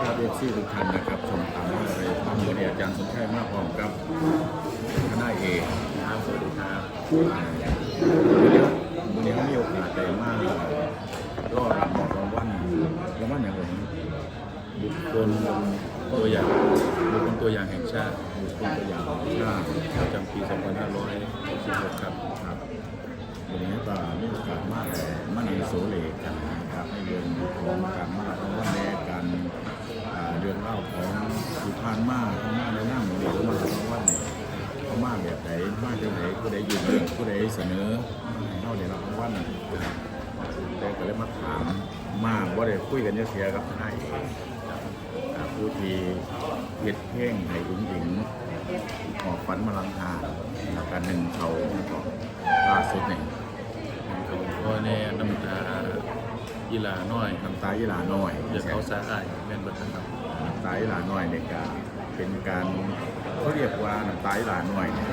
ครับเอฟซีทุกท่านนะครับชมตามมาเลยทางบริอาจารย์สมชายมากพร้อมกับคณะเอกครับสวัสดีครับวันนี้เขามีโอกาสได้มากก็รับมอบรางวัลรางวัลอย่างไรบุคคลตัวอย่างบุคคลตัวอย่างแห่งชาติบุคคลตัวอย่างของชาติประจำปี 2566 ครับครับวันนี้ก็มีโอกาสมากมันในโซเลกัน ผู้ใดยู่เรื่องผู้ใดเสนอให้เขาได้รับรางวันแต่ก็เลยมาถามมากว่าได้คุยกันเยอะเสียกับทนายเองผู้ที่เฮ็ดเพลงให้อุ้งอิงออกฝันมาลังหาแล้วการหนึ่งเขาก็ล่าสุดเนี่ยก็แน่น้ำตายีหลาน้อยน้ำตาอีหลาน้อยเดี๋ยวเขาสาอายแม่นบัตรครับน้ำตาอีหลาน้อยเนี่ยก็เป็นการเขาเรียกว่าน้ำตาอีหลาน้อยเนี่ย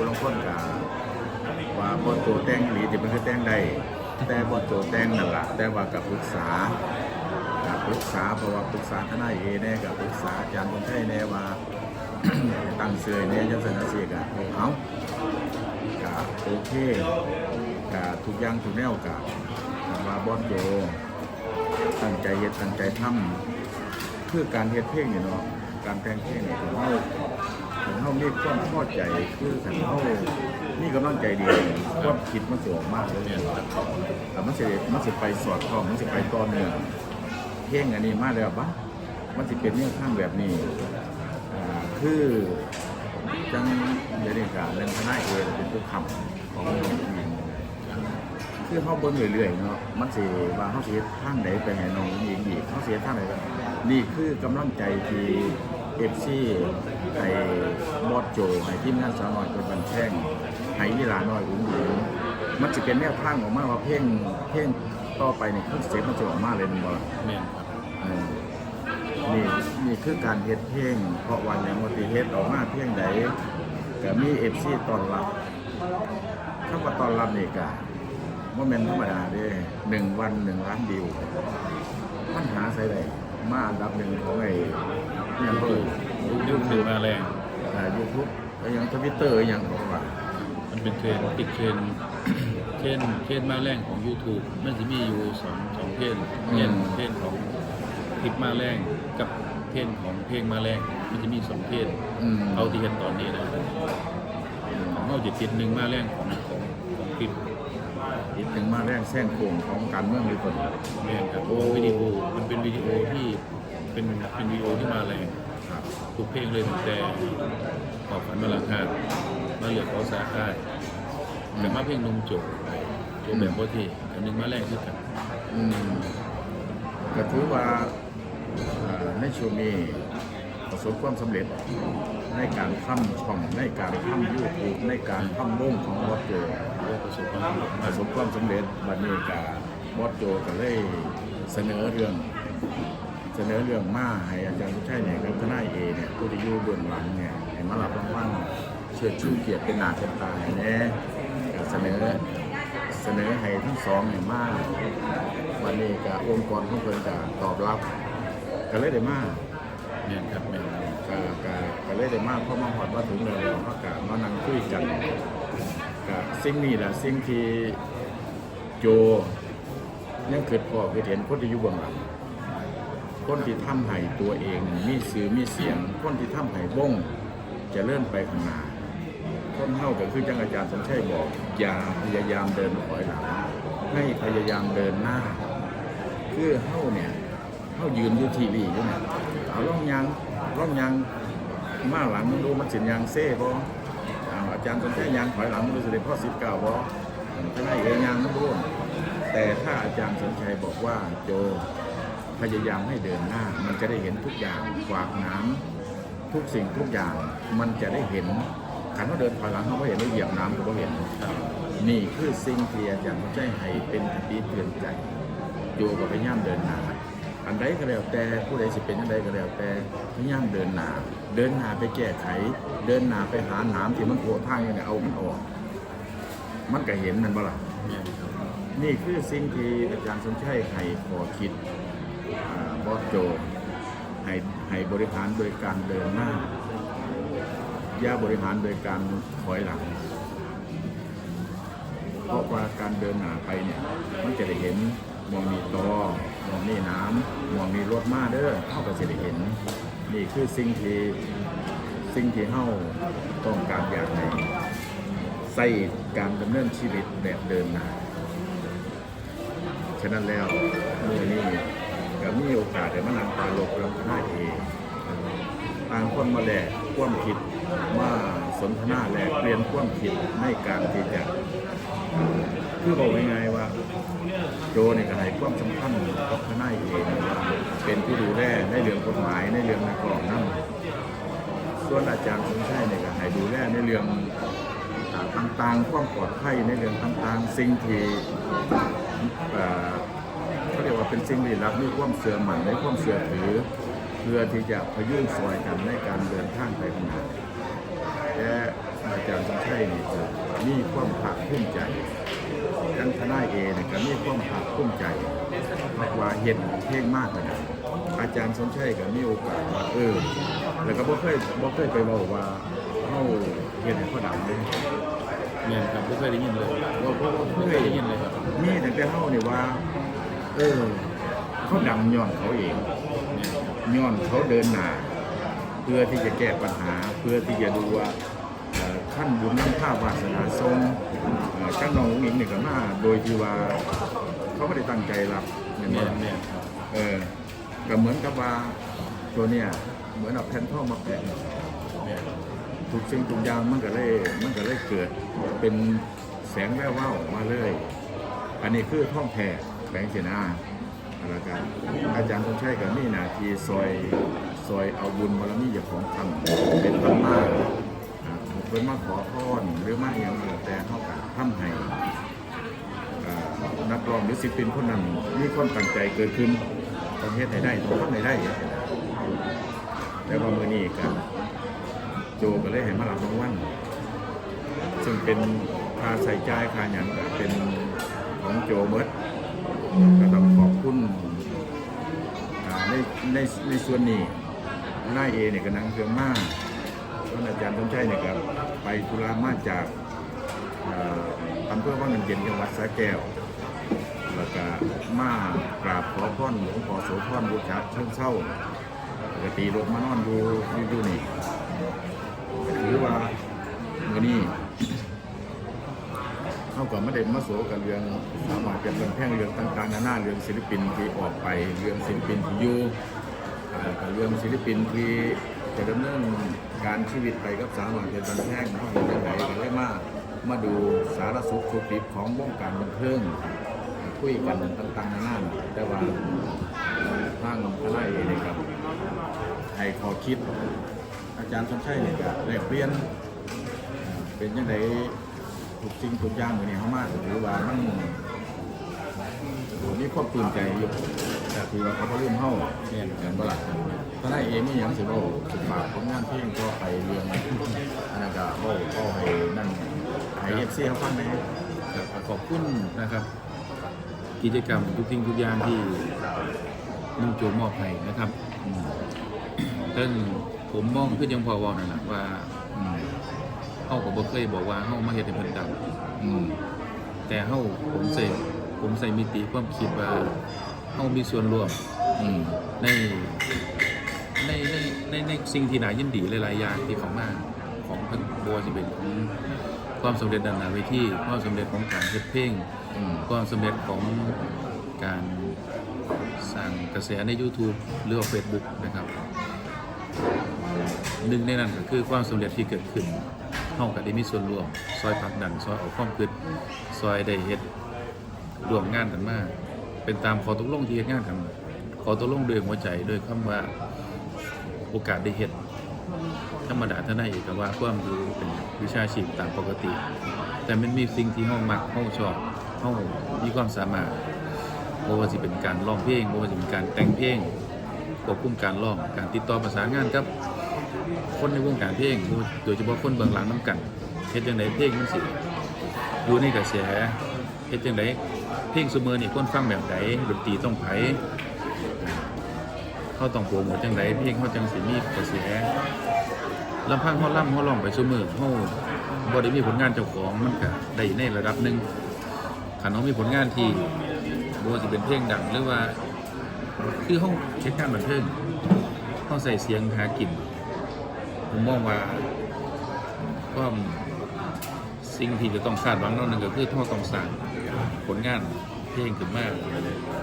ผู้ลงคนกับว่าบนตัวแต่งอีหลีที่มันคือแต่งได้ แต่บนตัวแต่งนั่นแหละแต่ว่ากับปรึกษากับปรึกษาเพราะว่าปรึกษาทนายเอแน่กับปรึกษาอาจารย์คนไทยแน่ว่า ตั้งเสือเนี่ยจะเสนอเสียกะเอากับโอเคกับทุกอย่างทุกแนวกับว่าบอสโจตั้งใจเฮ็ดตั้งใจทำคือการเฮ็ดเพลงนี่เนาะการแต่งเพลงเนี่ของเฮา เฮามีความพอใจคือขันเฮามีกำลังใจดีความคิดมันสิออกมาเลยแม่นครับแต่มันสิมันสิไปสอดคล้องมันสิไปต่อเนื่องเพลงอันนี้มาแล้วปะมันสิเป็นเนื้อข้างแบบนี้คือจังเดี๋ยวนี้ก็เรื่องทนายเอเป็นผู้คำของน้องอิงคือเขาเบิ่งเรื่อยๆเนาะ มันเสิว่าเขาเฮ็ดทางไหนไปให้น้องหญิงอีกเขาเฮ็ดทางไหนไปนี่คือกำลังใจที่เอฟซี ให้บอสโจให้ทีมงานสาวน้อยเป็นบันแท่งให้ยีหลาน้อยอุ้งอิงมันสิเป็นแนวทางออกมาว่าเพลงเพลงต่อไปนี่คือเสียงมันจะออกมาเลยแมันบ่ล่ะแม่นครับเออนี่นี่คือการเฮ็ดเพลงเพราะวันอย่างว่าสิเฮ็ดออกมาเพลงใดก็มีเอฟซีต้อนรับคำว่าต้อนรับนี่ก็ว่าแม่นธรรมดาเด้หนึ่งวันหนึ่งล้านวิวปัญหาใส่ได้มาอันดับหนึ่งของไอ้ยังเปิด ยุคหนึ่งมาแรงยูทูบไอ้ยังทวิตเตอร์ยังบอกว่ามันเป็นเทรนด์ติดเทรนด์เทรนด์เทรนด์มาแรงของ YouTube มันจะมีอยู่สองสองเทรนด์เทรนด์เทรนด์ของคลิปมาแรงกับเทรนด์ของเพลงมาแรงมันจะมีสองเทรนด์อืมเอาที่เห็นตอนนี้นะของเราจะติดหนึ่งมาแรงของของของคลิปอีกถึงมาแรงแซงโค้งของการเมืองหรือเปล่าแม่นครับวิดีโอมันเป็นวิดีโอที่เป็นเป็นวิดีโอที่มาแรงครับ ทุกเพลงเลยตั้งแต่ขอบฝันมาหลังคามาเหลือเขาสาค่ายแต่มาเพลงนุ่มโจโจแบบโบทีอันหนึงมาแรงคือกันอืมก็ถือว่าอ่าในช่วงนี้ประสบความสำเร็จในการทำช่องในการทำยูทูบในการทำวงของวัดโจโอ้ประสบความสำเร็จปมาระกสบความสำเร็จบัดนี้กับบอสโจก็เลยเสนอเรื่องเสนอเรื่องมาให้อาจารย์ผู้ชัยเนี่ยกับทนายเอเนี่ยผู้ที่อยู่เบื้องหลังเนี่ยให้มารับรางวัลเชิดชูเกียรติเป็นหนาเป็นตาให้แน่เสนอเสนอให้ทั้งสองเนี่ยมาวันนี้กับองค์กรของเพิ่นก็ตอบรับก็เลยได้มาแม่นครับแม่นครับก็ก็ก็เลยได้มาเพราะมาหอดมาถึงเลยเขาก็มานั่งคุยกันก็สิ่งนี้แหละสิ่งที่โจยังเกิดพอคือเห็นคนที่อยู่เบื้องหลัง คนที่ทำให้ตัวเองมีสื่อมีเสียง คนที่ทำให้วงจะเลื่อนไปข้างหน้าคนเฮาก็คือจังอาจารย์สมชัยบอก อย่าพยายามเดินถอยหลังให้พยายามเดินหน้า คือเฮาเนี่ยเฮายืนอยู่ทีวีอยู่เนี่ยเอาล่องยางล่องยางมาหลังดูมันสินยางเซ่บออาจารย์สมชัยยางถอยหลังมึงดูสิได้พ่อสิบเก้าบ่ถ้าได้เองยางมันรู้แต่ถ้าอาจารย์สมชัยบอกว่าโจ พยายามให้เดินหน้า มันจะได้เห็นทุกอย่างกวากน้ำทุกสิ่งทุกอย่างมันจะได้เห็นขันว่าเดินถอยหลังเขาก็เห็นว่าเหยียบน้ำเขาก็เห็นนี่คือสิ่งที่อาจารย์ใจให้เป็นคติเตือนใจอยู่กับพยายามเดินหน้าอันใดก็แล้วแต่ผู้ใดสิเป็นอันใดก็แล้วแต่พยายามเดินหน้าเดินหน้าไปแก้ไข เดินหน้าไปหาหน้ำที่มันโผล่ทางอย่างนี้เอามันออก มันก็เห็นมันบ่ล่ะแม่นครับนี่คือสิ่งที่อาจารย์สมชัยให้ขอคิดาบอสโจให้ให้บริหารโดยการเดินหน้า ย่าบริหารโดยการถอยหลัง เพราะว่าการเดินหน้าไปเนี่ยมันจะได้เห็นมองมีตอมองมีน้ำมองมีรถมาเด้อเข้าก็จะได้เห็น นี่คือสิ่งที่สิ่งที่เฮาต้องการอยากให้ใส่การดำเนินชีวิตแบบเดินหน้าฉะนั้นแล้วมือนี้ ก็มีโอกาสได้มานั่งปราลบกับคณะเองต่างคนมาแลกความคิดมาสนทนาแลกเปลี่ยนความคิดในการที่จะคือบอกง่ายๆว่าโจเนี่ยก็ให้ความสำคัญกับคณะเองเป็นผู้ดูแลในเรื่องกฎหมายในเรื่องนักกรองนั่ส่วนอาจารย์สมชัยเนี่ยก็ให้ดูแลในเรื่องต่างๆ ความปลอดภัยในเรื่องต่างๆ สิ่งที่ เป็นสิ่งลี้ลับมีความเสื่อมหมันในความเสื่อถือ เพื่อที่จะพยุงซอยกันในการเดินทางไปข้างหน้าและอาจารย์สมชัยนี่มีความภาคภูมิใจทั้งทนายเอเนี่ยก็มีความภาคภูมิใจเพราะว่าเห็นเพลงมากขนาดอาจารย์สมชัยก็มีโอกาสว่าเออแล้วก็บ่เคยบ่เคยไปบอกว่าเฮาเฮ็ดให้เขาดังเลยเนี่ยครับไม่เคยได้ยินเลยว่าบ่บ่ไม่เคยได้ยินเลยครับมีแต่แต่เฮานี่ยว่า เออ เขาดังย้อนเขาเองเนี่ยครับย้อนเขาเดินหน้าเพื่อที่จะแก้ปัญหา เพื่อที่จะดูว่าเอ่อขั้นบุญน้ำท่าวาสนาทรงเอ่อขั้นน้องอุ้งอิงนี่ก็มาโดยที่ว่าเขาไม่ได้ตั้งใจรับเนี่ยเนี่ยบ่เนี่ยครับเออก็เหมือนกับว่าตัวเนี่ยเหมือนเอาแผ่นทองมาแปะเนี่ยทุกสิ่งทุกอย่างมันก็เลยมันก็เลยเกิดเป็นแสงแวววาวออกมาเลย อันนี้คือท่องแท้ แบงค์เสนาอะไรกันอาจารย์ต้องใช้กับนี่นาทีซอยซอยเอาบุญบารมีอย่าของทำเป็นธรรมะอ่าเป็นมาขอพรหรือมาอย่างแต่เท่ากับทำให้นักร้องหรือศิลปินคนนั้นมีความตั้งใจเกิดขึ้นต้องเฮ็ดให้ได้ต้องทำให้ได้ แต่ว่ามือนี้กันโจก็เลยให้มารับรางวัลซึ่งเป็นค่าใส่ใจายค่าหยังก็เป็นของโจเมิด ในในส่วนนี้นายเอเนี่ยก็นั่งเครื่องมากท่านอาจารย์ต้นชัยเนี่ยก็ไปธุระมาจากอำเภอว่างน้ำเย็นจังหวัดสระแก้วแล้วก็มากราบขอพรหลวงพ่อโสธรบูชาเชิงเศร้าปกติรถมานอนอยู่อยู่อยู่นี่ถือว่าเมื่อนี้ เข้ากับไม่ได้มาโสกับเรื่องสามารถเป็นเรื่องแพ่งเรื่องต่างๆนานาเรื่องศิลปินที่ออกไปเรื่องศิลปินที่อยู่อ่ากับเรื่องศิลปินที่จะดำเนินการชีวิตไปกับสามารถเป็นแพ่งเนาะเป็นยังไงก็เลยมากมาดูสารสุขสุขดิบของวงการบันเทิงคุยกันต่างๆนานาแต่ว่าทางคณะเองนี่ครับให้ขอคิด อาจารย์สมชัยเนี่ยก็ได้เปลี่ยนเป็นยังไง ทุกสิ่งทุกอย่างมือนี้เขามากถือว่ามันมีความตื่นใจอยู่แต่ถือว่าเขาก็เริ่มเข้าเนี่ยเห็นบล่ะตอนนั้นเองนี่ยังสิบ่สิฝากผลงานเพลงก็ไปเรียนอันนั้นก็บ่ก็ให้นั่นให้เอฟซีเขาฟังได้ครับขอบคุณนะครับ กิจกรรมทุกสิ่งทุกอย่างที่นุ่งโจมอบให้นะครับอืมซึ่งผมมองขึ้นยังพอวอนั่นแหละว่า เฮาก็บ่เคยบอกว่าเฮามาเฮ็ดให้เพิ่นดังอืมแต่เฮาผมใส่ผมใส่มิติความคิดว่าเฮามีส่วนร่วมอืมในในในในในสิ่งที่น่ายินดีหลายๆอย่างที่เขามาของเพิ่นบ่ว่าสิเป็นของความสำเร็จด้านหน้าเวทีความสำเร็จของการเฮ็ดเพลงอืมความสำเร็จของการสร้างกระแสใน YouTube หรือว่า Facebook นะครับ หนึ่งในนั้นก็คือความสำเร็จที่เกิดขึ้นาก็ได้มีส่วนร่วม ซอยผักดันซอยเอาความคิดซอยได้เฮ็ดร่วมงานกันมาก เป็นตามขอตกลงที่เฮ็ดงานกัน ขอตกลงด้วยหัวใจด้วยคำว่าโอกาสได้เฮ็ดธรรมดาท่านนายเอกว่าความรู้เป็นวิชาชีพตามปกติ แต่มันมีสิ่งที่เฮามักเฮาชอบเฮามีความสามารถบ่ว่าสิเป็นการร้องเพลงบ่ว่าสิเป็นการแต่งเพลงควบคุมการร้องการติดต่อประสานงานกับ คนในวงการเพลงโดยเฉพาะคนเบื้องหลังน้ำกันเฮ็ดจังไดเพลงมันสิอยู่ในกระแสเฮ็ดจังไดเพลงซุมื้อนี่คนฟังแบบใดดนตรีต้องไผเขาต้องโปรโมทจังไดเพลงเขาจังสิมีกระแสลำพังเขาล่ำเขาร้องไปซุมือเขาบ่ได้มีผลงานเจ้าของมันก็ได้ในระดับหนึ่งขันเขามีผลงานที่บ่ว่าสิเป็นเพลงดังหรือว่า คือห้องเช็คงานบันเทิงห้องใส่เสียงหากิน ผมมองว่าก็สิ่งที่จะต้องคาดหวังนั่นหนึ่งก็คือท่อต้องสร้างผลงานเพลงขึ้นมา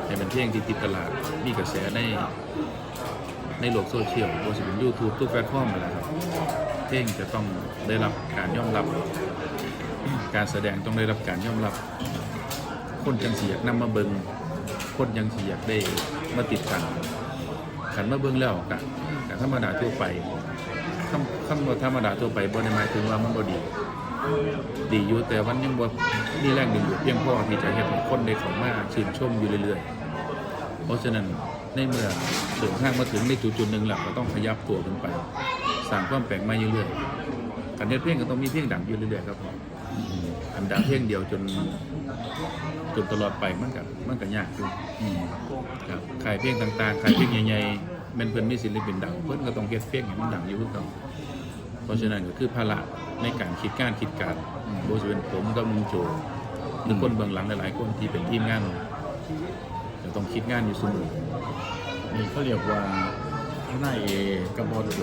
ให้เป็นเพลงที่ติดตลาดมีกระแสในในโลกโซเชียลบนสิเป็นยูทูบทุกแพลตฟอร์มไปแล้วครับเพลงจะต้องได้รับการยอมรับ การแสดงต้องได้รับการยอมรับ คนจังเสียกนำมาเบิงคนยังเสียกได้มาติดกันขันมาเบิงแล้วกะกะธรรมดาทั่วไป คำคำว่าธรรมดาทั่วไปบ่ได้หมายถึงว่ามันบ่ดี ดีอยู่แต่มันยังบ่มีแรงดึงดูดเพียงพอที่จะเห็นคนได้เข้ามาชื่นชมอยู่เรื่อยๆ เพราะฉะนั้นในเมื่อเดินทางมาถึงในจุดจุดหนึ่งแล้วก็ต้องขยับตัวขึ้นไปสร้างความแปลกใหม่เรื่อยๆการเฮ็ดเพลงก็ต้องมีเพลงดังอยู่เรื่อยๆครับผมอันดังเพลงเดียวจนจนตลอดไปมันก็มันก็ยากอยู่อืมครับขายเพลงต่างๆขายเพลงใหญ่ๆ แมันเพิ่นมีศิลปินดังเพิ่นก็ต้องเก็บเพลงให้มันดังอยู่คือเก่าเพราะฉะนั้นก็คือภาระในการคิดการคิดการโดยเฉพาะผมกับลุงโจหรือคนเบื้องหลังหลายๆคนที่เป็นทีมงานจะต้องคิดงานอยู่เสมอนี่เขาเรียกว่าทนายเอกับบอลโจ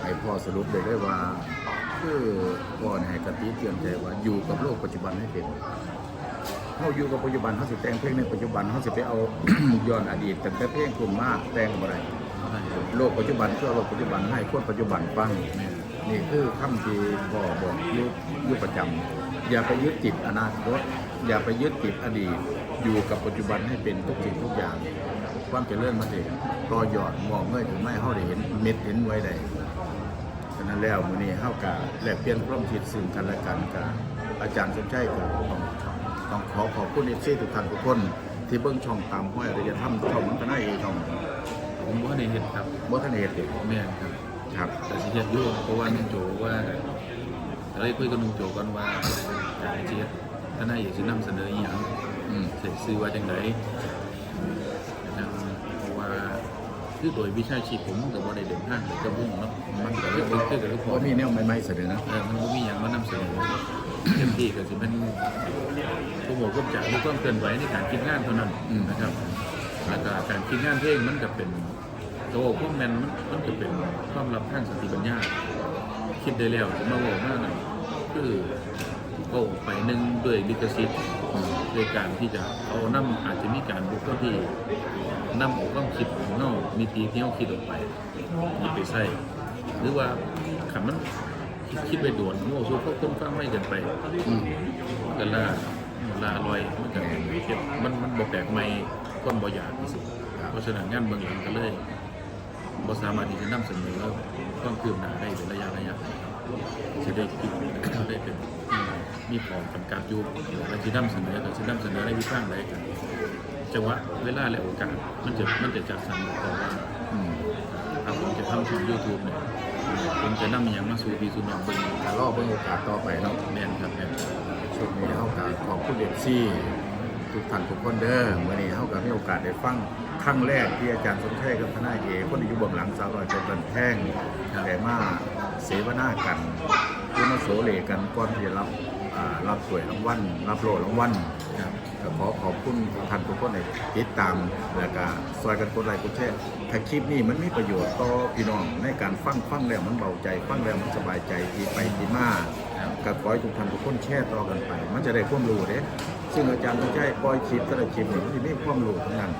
ให้พ่อสรุปได้ว่า คือพ่อเนี่ยกติเตือนใจว่าอยู่กับโลกปัจจุบันให้เป็น เขาอยู่กับปัจจุบันเขาสิแต่งเพลงในปัจจุบันเขาสิไปเอา ย้อนอดีตแต่แต่เพลงกลุ่มมากแต่งบ่ได้โลกปัจจุบันคือโลกปัจจุบันให้คนปัจจุบันฟังนี่คือคำที่พ่อบอกยุยุประจำอย่าไปยึดติดอนาคตอย่าไปยึดติดอดีต อยู่กับปัจจุบันให้เป็นทุกสิ่งทุกอย่าง ความเจริญมาถึงรอหยอดมองเมื่อยถึงไม่เฮาได้เห็นเม็ดเห็นไว้ได้ฉะนั้นแล้วมื้อนี้เฮากะแลกเปลี่ยนความคิดซึ่งกันและกันกับอาจารย์สมชัยก็ต้อง ต้องขอขอบคุณเอฟซีทุกท่านทุกคน ที่เบิ่งช่องตามห้อยอารยธรรมช่องมันก็ได้เองช่องผมว่าในเห็นครับบ่ทันได้เฮ็ดเด้แม่นครับครับแต่สิเฮ็ดอยู่เพราะว่าลุงโจว่าก็เลยคุยกับลุงโจก่อนว่าจะให้สิเฮ็ดถ้าน่าอยากสินำเสนออีหยังอืมเสร็จซื้อว่าจังไดนะครับเพราะว่า คือโดยวิชาชีพผมมันก็บ่ได้เดินทางไปกับวงเนาะมันก็เลยบ่คือกับทุกคบ่นมีแนวใหม่ๆเสนอนะเออมันบ่มีหยังมานำเสนอเต็มที่ก็สิเป็นโปรโมทความจากหรือความเคลื่อนไหวในการคิดงานเท่านั้นนะครับแล้วก็การคิดงานเพลงมันก็เป็นโตพวกแมนมันมันก็เป็นความลับทางสติปัญญาคิดได้แล้วผมมาบอกว่าน่ะคือก็ไปหนึ่งด้วยลิขสิทธิ์ด้วยการที่จะเอานำอาจจะมีการบุกเข้าที่ นำเอาความคิดของเรามีทีที่เราคิดออกไปหยิบไปใส่หรือว่าขันมันคิดคิดไปด่วนโม่สู้เขาคนฟังไม่เกินไปอืมมันกันล่าลาลอยมันกันเก็บมันมันบกแปลกไม่คนบ่อยากที่สุดเพราะฉะนั้นงานเบื้องหลังก็เลยบ่สามารถที่จะนำเสนอความคืบหน้าได้เป็นระยะระยะจะได้คิดได้เป็นมีของจำกัดอยู่แล้วที่นำเสนอก็จะนำเสนอได้วิพากษ์ใดกัน จังหวะเวลาและโอกาส มันจะมันจะจัดสรรต่อกันอืมถ้าผมจะทำช่องยูทูบเนี่ยผมจะนำอหย่างมาสู่พี่สู่น้องเบิ่งถ้ารอเบิ่งโอกาสต่อไปเนาะแน่นครับแน่นช่วงนี้เฮาก็ขอบคุณเด็กซี่ทุกท่านทุกคนเด้อมื้อนี้เฮาก็มีโอกาสได้ฟังครั้งแรกที่อาจารย์สมชัยกับทนายเอคนที่อยู่เบื้องหลังสาวน้อยเป็นบันแท่งได้มาเสวนากันคือมาโสเลกันก่อนที่จะรับอ่ารับสวยรางวัลรับโล่รางวัลครับ ก็ขอขอบคุณทุกท่านทุกคนในติดตาม แล้วก็ซอยกันกดไลค์กดแชร์ถ้าคลิปนี้มันมีประโยชน์ต่อพี่น้องในการฟังฟังแล้วมันเบาใจ ฟังแล้วมันสบายใจที่ไปที่มาครับก็ขอให้ทุกท่านทุกคนแชร์ต่อกันไป มันจะได้ความรู้เด้ซึ่งอาจารย์ต้องใช้ปล่อยคลิปก็ได้คลิปนี่มันจะมีความรู้ทั้งนั้น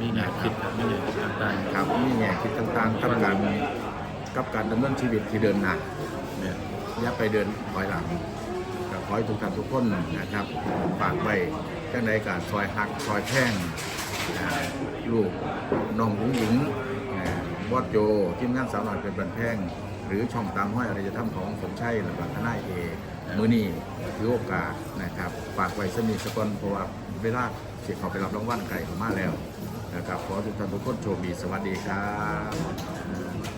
มีแนวคิดครับมีแนวคิดต่างๆครับมีแง่คิดต่างๆกับการกับการดำเนินชีวิตที่เดินหน้าเนี่ยอย่าไปเดินถอยหลังก็ ขอให้ทุกท่านทุกคนนะครับฝากไว้จังใดการซอยหักซอยแท่งอ่าลูกน้องหญิงหญิงอ่าวอดโจทีมงานสาวหน่อยเป็นบันแท่งหรือช่องตามห้อยอะไรจะทำของสมชัยหรือบัทนายเอมือนี้ถือโอกาสนะครับฝากไว้สนิทสกอนเพราะว่าเวลาเสียเขาไปรับรางวัลไก่เขามาแล้วนะครับขอทุกท่านทุกคนโชคดีสวัสดีครับ